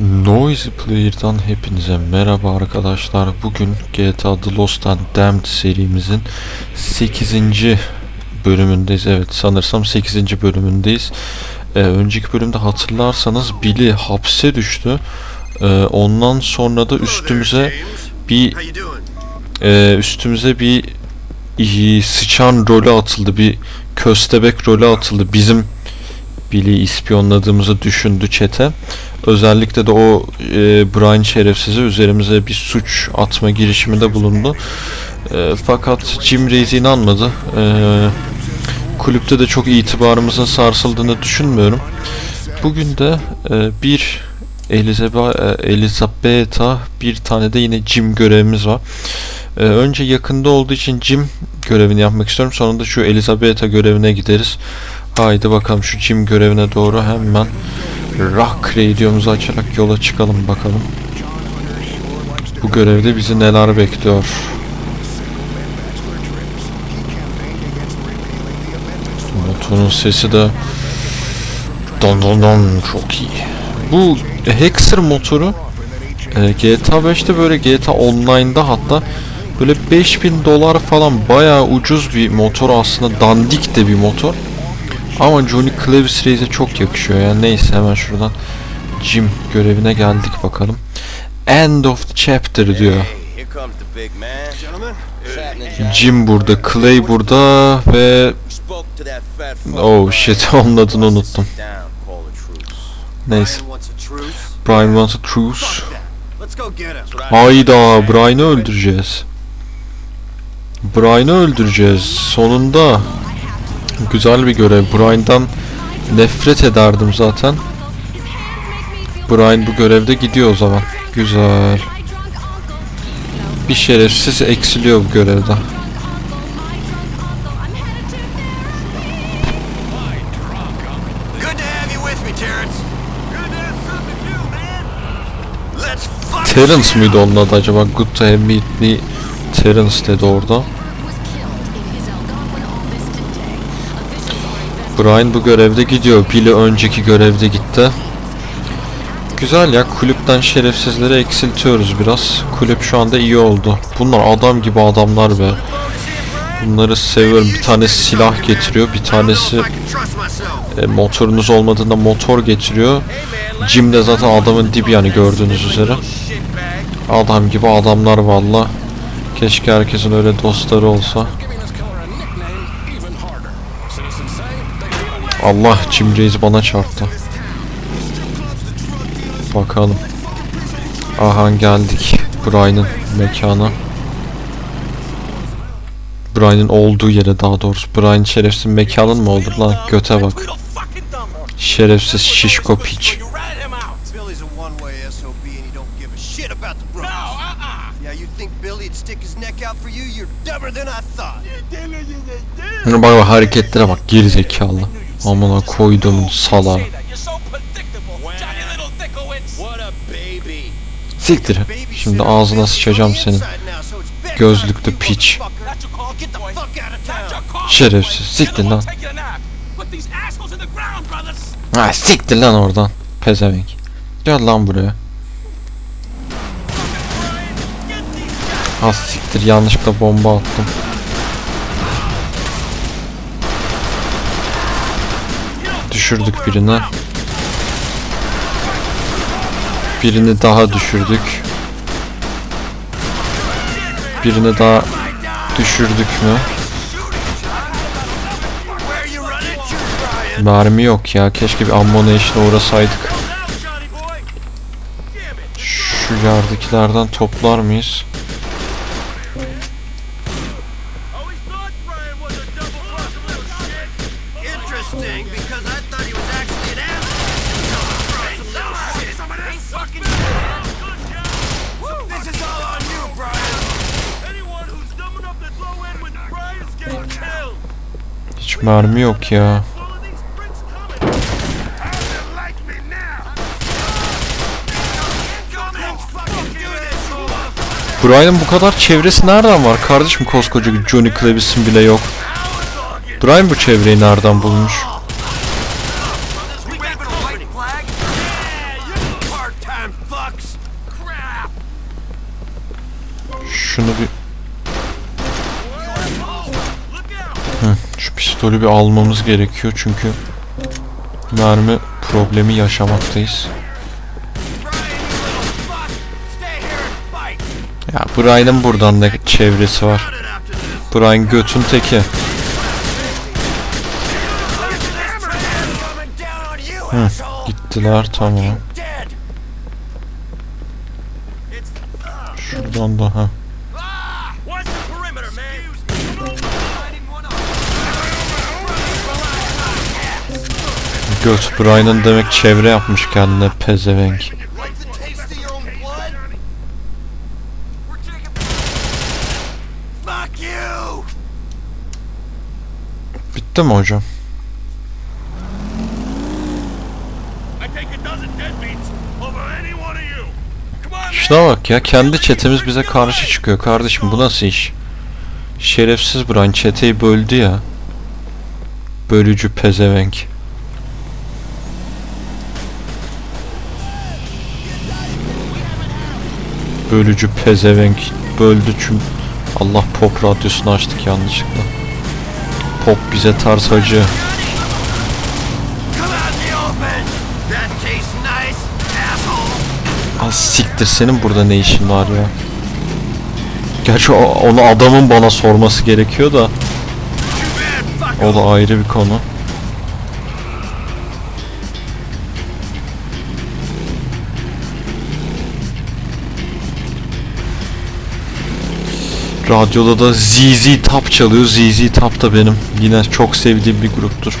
Noisy Player'dan hepinize merhaba arkadaşlar. Bugün GTA The Lost and Damned serimizin 8. bölümündeyiz. Evet sanırsam 8. bölümündeyiz. Ee, önceki bölümde hatırlarsanız Billy hapse düştü. Ee, ondan sonra da üstümüze bir e, üstümüze bir iyi, sıçan rolü atıldı. Bir köstebek rolü atıldı. Bizim Billy'yi ispiyonladığımızı düşündü çete. Özellikle de o e, Brian şerefsizi üzerimize bir suç atma girişiminde bulundu. E, fakat Jim Reis inanmadı. E, kulüpte de çok itibarımızın sarsıldığını düşünmüyorum. Bugün de e, bir Elizabeth, Elizabeth'a bir tane de yine Jim görevimiz var. E, önce yakında olduğu için Jim görevini yapmak istiyorum. Sonra da şu Elizabeth'a görevine gideriz. Haydi bakalım şu Jim görevine doğru hemen Rock Radio'muzu açarak yola çıkalım bakalım. Bu görevde bizi neler bekliyor. Motorun sesi de don don don çok iyi. Bu Hexer motoru e, GTA 5'te böyle GTA Online'da hatta böyle 5000 dolar falan bayağı ucuz bir motor aslında dandik de bir motor. Ama Johnny Clavis Reis'e çok yakışıyor yani neyse hemen şuradan Jim görevine geldik bakalım. End of the chapter diyor. John? Jim burada, Clay burada ve oh shit onun adını unuttum. Neyse. Brian wants a truce. Hayda Brian'ı öldüreceğiz. Brian'ı öldüreceğiz. Sonunda güzel bir görev. Brian'dan nefret ederdim zaten. Brian bu görevde gidiyor o zaman. Güzel. Bir şerefsiz eksiliyor bu görevde. Terence mıydı onun adı acaba? Good to have met me. Terence dedi orada. Brian bu görevde gidiyor. Billy önceki görevde gitti. Güzel ya kulüpten şerefsizleri eksiltiyoruz biraz. Kulüp şu anda iyi oldu. Bunlar adam gibi adamlar be. Bunları seviyorum. Bir tanesi silah getiriyor. Bir tanesi e, motorunuz olmadığında motor getiriyor. Jim de zaten adamın dibi yani gördüğünüz üzere. Adam gibi adamlar valla. Keşke herkesin öyle dostları olsa. Allah Jim Reis bana çarptı. Bakalım. Aha geldik. Brian'ın mekana. Brian'ın olduğu yere daha doğrusu. Brian şerefsiz mekanın mı oldu lan? Göte bak. Şerefsiz şişko piç. Bak bak hareketlere bak geri zekalı. Amına koydum sala. Siktir. Şimdi ağzına sıçacağım senin. Gözlüklü piç. Şerefsiz. Siktir lan. Ha siktir lan oradan. Pezevenk. Gel lan buraya. Az siktir yanlışlıkla bomba attım. Düşürdük birini. Birini daha düşürdük. Birini daha düşürdük mü? Mermi yok ya. Keşke bir ammunition'a uğrasaydık. Şu yerdekilerden toplar mıyız? This, you motherfucker. Brian'ın bu kadar çevresi nereden var? Kardeşim koskoca Johnny Clavis'in bile yok. Brian bu çevreyi nereden bulmuş? Hı, şu pistolü bir almamız gerekiyor çünkü mermi problemi yaşamaktayız. Ya Brian'ın buradan da çevresi var. Brian götün teki. Hı, gittiler tamam. Şuradan da ha. Watch the perimeter, man! Göt Brian'ın demek çevre yapmış kendine pezevenk. Bitti mi hocam? Şuna bak ya kendi çetemiz bize karşı çıkıyor kardeşim bu nasıl iş? Şerefsiz Brian çeteyi böldü ya. Bölücü pezevenk. Bölücü pezevenk böldü çünkü Allah pop radyosunu açtık yanlışlıkla. Pop bize tarz hacı. Az siktir senin burada ne işin var ya? Gerçi onu adamın bana sorması gerekiyor da o da ayrı bir konu. Radyoda da ZZ Top çalıyor. ZZ Top da benim yine çok sevdiğim bir gruptur.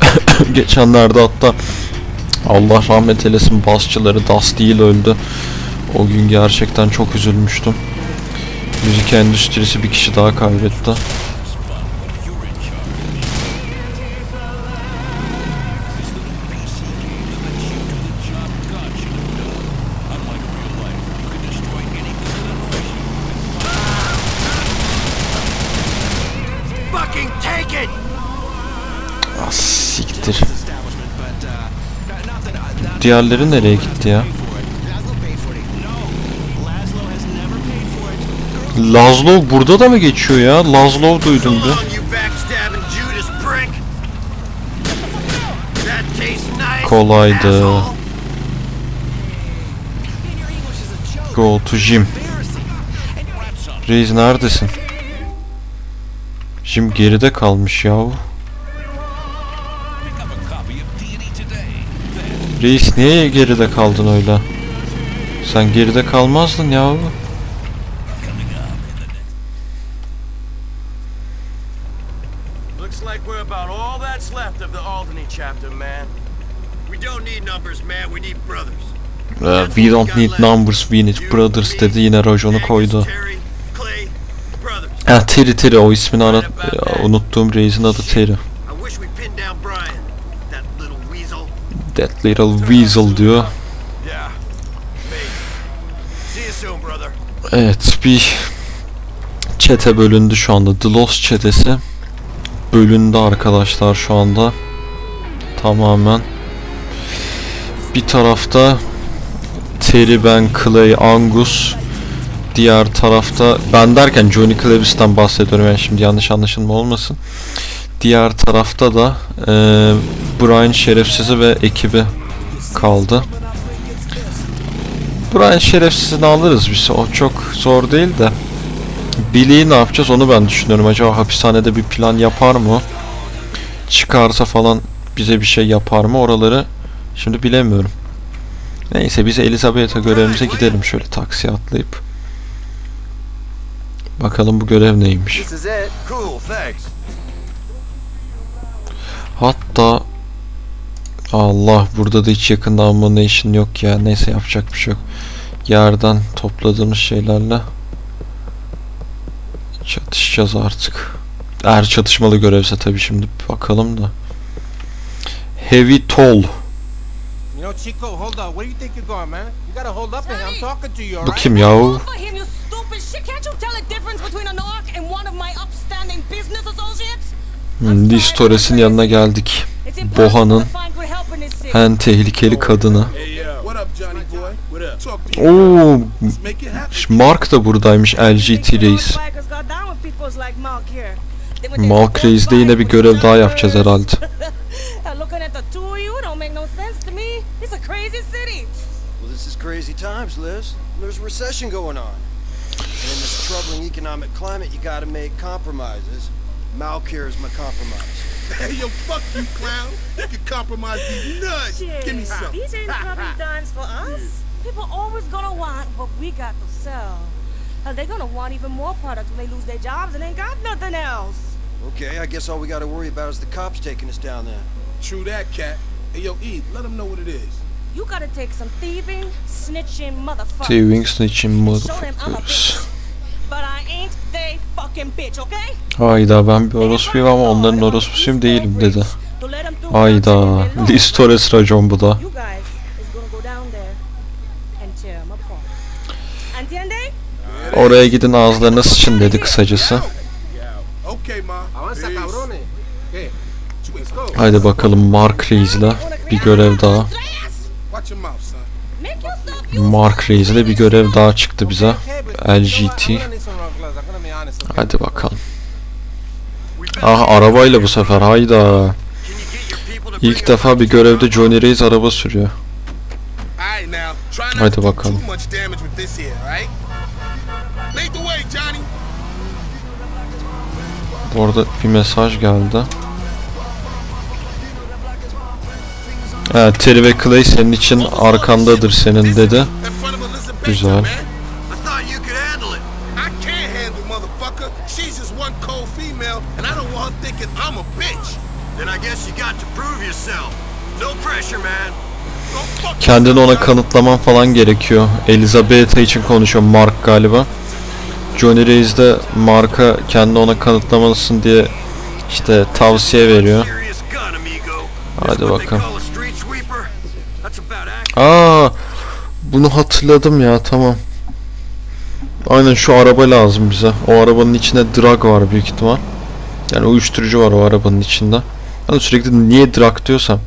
Geçenlerde hatta Allah rahmet eylesin basçıları Dusty Hill öldü. O gün gerçekten çok üzülmüştüm. Müzik endüstrisi bir kişi daha kaybetti. Siktir. Diğerleri nereye gitti ya? Lazlo burada da mı geçiyor ya? Lazlo duydum bir. Kolaydı. Go to Jim. Reis neredesin? Jim geride kalmış yahu. Reis niye geride kaldın öyle? Sen geride kalmazdın yahu. Looks like we're about all that's left of the Alderney chapter, man. We don't need numbers, man. We need brothers. Uh, we don't need numbers, we need brothers dedi yine rajonu koydu. Ha Terry Terry o ismini ara ya, unuttuğum reisin adı Terry. That little weasel diyor. Evet bir çete bölündü şu anda. The Lost çetesi bölündü arkadaşlar şu anda. Tamamen. Bir tarafta Terry, ben, Clay, Angus. Diğer tarafta ben derken Johnny Clavis'ten bahsediyorum yani şimdi yanlış anlaşılma olmasın. Diğer tarafta da eee Brian Şerefsiz'i ve ekibi kaldı. Brian şerefsizini alırız biz. O çok zor değil de. Billy'i ne yapacağız onu ben düşünüyorum. Acaba hapishanede bir plan yapar mı? Çıkarsa falan bize bir şey yapar mı? Oraları şimdi bilemiyorum. Neyse biz Elizabeth'e görevimize gidelim şöyle taksiye atlayıp. Bakalım bu görev neymiş. Hatta Allah burada da hiç yakında ammunition yok ya. Neyse yapacak bir şey yok. Yerden topladığımız şeylerle çatışacağız artık. Eğer çatışmalı görevse tabii şimdi bakalım da. Heavy Toll. You know, Chico, hold up. Where do you think you're going, man? You gotta hold up in here. I'm talking to you, Bu kim yahu? Hmm, Liz Torres'in yanına geldik. Boha'nın to find good help in this city. en tehlikeli kadını. Oo. Mark da buradaymış LGT reis. Mark Reis'de yine bir görev daha yapacağız herhalde. İn this troubling economic climate, you gotta make compromises. Malcare is my compromise. Hey, yo, fuck you, clown. You can compromise these nuts. Give me some. These ain't trouble dimes for us. People always gonna want what we got to sell. Uh, they're gonna want even more products when they lose their jobs and ain't got nothing else. Okay, I guess all we gotta worry about is the cops taking us down there. True that, cat. Hey, yo, E, let them know what it is. You gotta take some thieving, snitching motherfuckers. Twinks için and show them I'm a bitch. But I Hayda ben bir orospuyum ama onların orospusuyum değilim dedi. Hayda. Liz Torres racon bu da. Oraya gidin ağızlarına sıçın dedi kısacası. Haydi bakalım Mark Reis'le bir görev daha. Mark Reis'le bir görev daha çıktı bize. LGT. Hadi bakalım. Ah arabayla bu sefer hayda. İlk defa bir görevde Johnny Reis araba sürüyor. Hadi bakalım. Orada bir mesaj geldi. Evet, Terry ve Clay senin için arkandadır senin dedi. Güzel. Kendini ona man. kanıtlaman falan gerekiyor. Elizabeth için konuşuyor Mark galiba. Johnny Reis de Mark'a kendi ona kanıtlamalısın diye işte tavsiye veriyor. Hadi bakalım. Aa, bunu hatırladım ya tamam. Aynen şu araba lazım bize. O arabanın içinde drug var büyük ihtimal. Yani uyuşturucu var o arabanın içinde. Ben de sürekli niye drug diyorsam.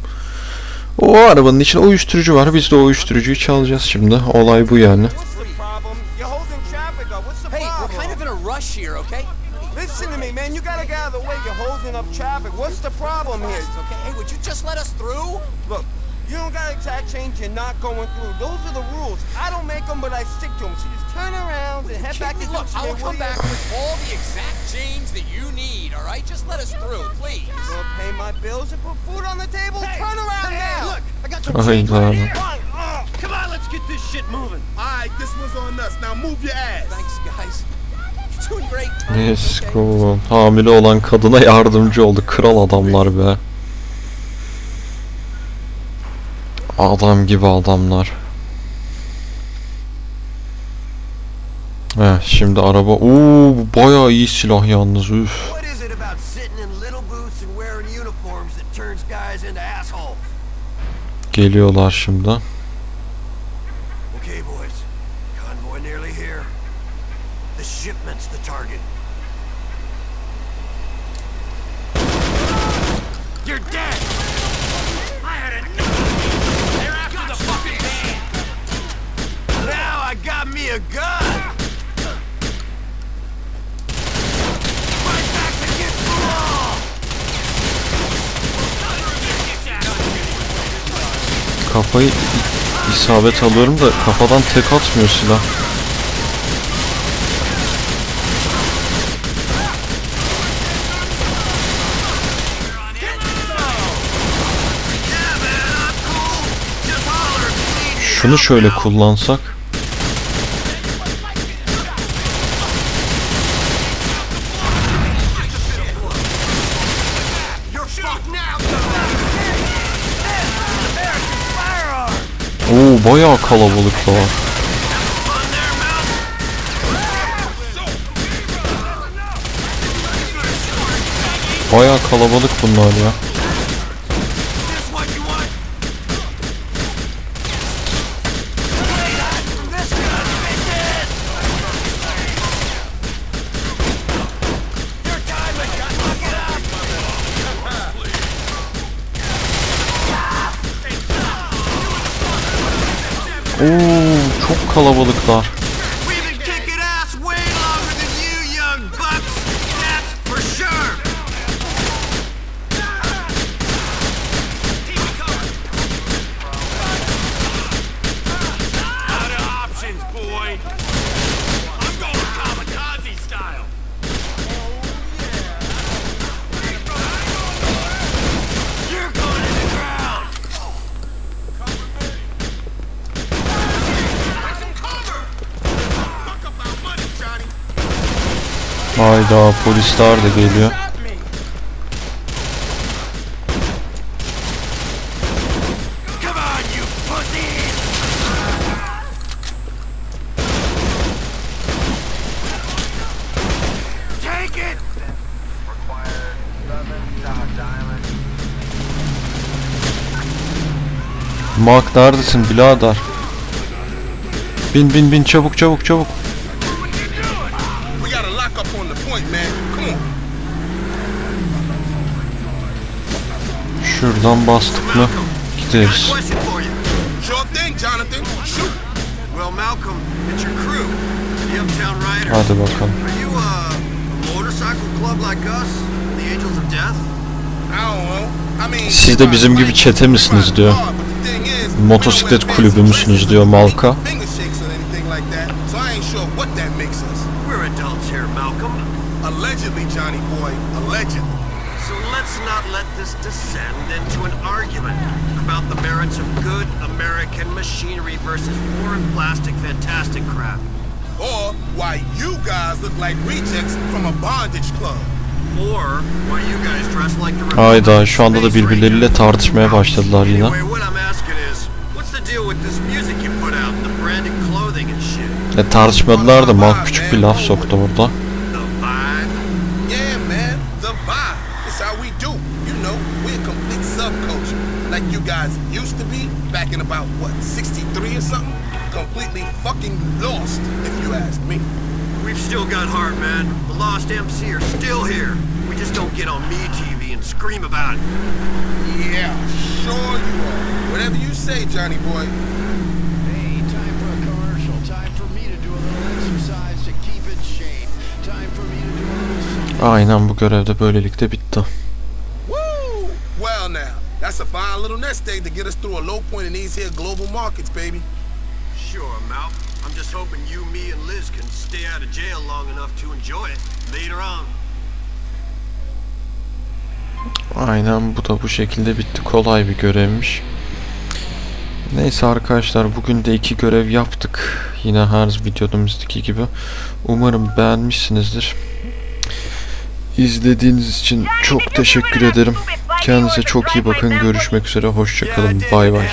O arabanın içinde uyuşturucu var. Biz de o uyuşturucuyu çalacağız şimdi. Olay bu yani. Listen to me, man. You gotta get out of the way. You're holding up traffic. What's the problem here? Okay, hey, would you just let us through? Look, you don't got exact change. You're not going through. Those are the rules. I don't make them, but I stick to them. So just turn around and head back to Look, Dixie. I'll and come back with all the exact change that you need, all right? Just let us through, please. Gonna pay my bills and put food on the table? turn around now. Look, I got some change right here. Oh, come on, let's get this shit moving. Alright, this one's on us. Now move your ass. Thanks, guys. Yes, cool. Hamile olan kadına yardımcı oldu. Kral adamlar be. Adam gibi adamlar. Heh, şimdi araba. Oo, bu bayağı iyi silah yalnız. Üf. Geliyorlar şimdi. Okay, boys. Convoy nearly here. The shipment's the target. Kafayı isabet alıyorum da kafadan tek atmıyor silah. Şunu şöyle kullansak. Bayağı there, Mouse? Bayağı kalabalık bunlar ya. Oo çok kalabalıklar. Hayda polisler de geliyor. Mark neredesin birader? Bin bin bin çabuk çabuk çabuk. Point, man. Come on. Şuradan bastık mı gideriz. Question for you. Sure thing, Jonathan. Shoot. Well, Malcolm, it's your crew, the Uptown Riders. Hadi bakalım. Are you uh, a motorcycle club like us, the Angels of Death? I don't know. I mean, Siz de bizim gibi çete misiniz diyor. Motosiklet kulübü müsünüz diyor Malka. Allegedly, Johnny boy, allegedly. So let's not let this descend into an argument about the merits of good American machinery versus foreign plastic fantastic crap. Or why you guys look like rejects from a bondage club. Or why you guys dress like the Hayda şu anda da birbirleriyle tartışmaya başladılar yine. Anyway, what I'm asking is, what's the deal with this music you put out, the branded clothing and shit? E, tartışmadılar da Mark küçük bir laf soktu orada. The vibe. It's how we do. You know, we're a complete subculture. Like you guys used to be back in about, what, 63 or something? Completely fucking lost, if you ask me. We've still got heart, man. The Lost MC are still here. We just don't get on me TV and scream about it. Yeah, sure you are. Whatever you say, Johnny boy. Aynen bu görevde böylelikle bitti. Well now, that's a fine little nest egg to get us through a low point in these here global markets, baby. Sure, Mal. I'm just hoping you, me, and Liz can stay out of jail long enough to enjoy it later on. Aynen bu da bu şekilde bitti. Kolay bir görevmiş. Neyse arkadaşlar bugün de iki görev yaptık. Yine her videomuzdaki gibi. Umarım beğenmişsinizdir. İzlediğiniz için çok teşekkür ederim. Kendinize çok iyi bakın. Görüşmek üzere. Hoşçakalın. Bay bay.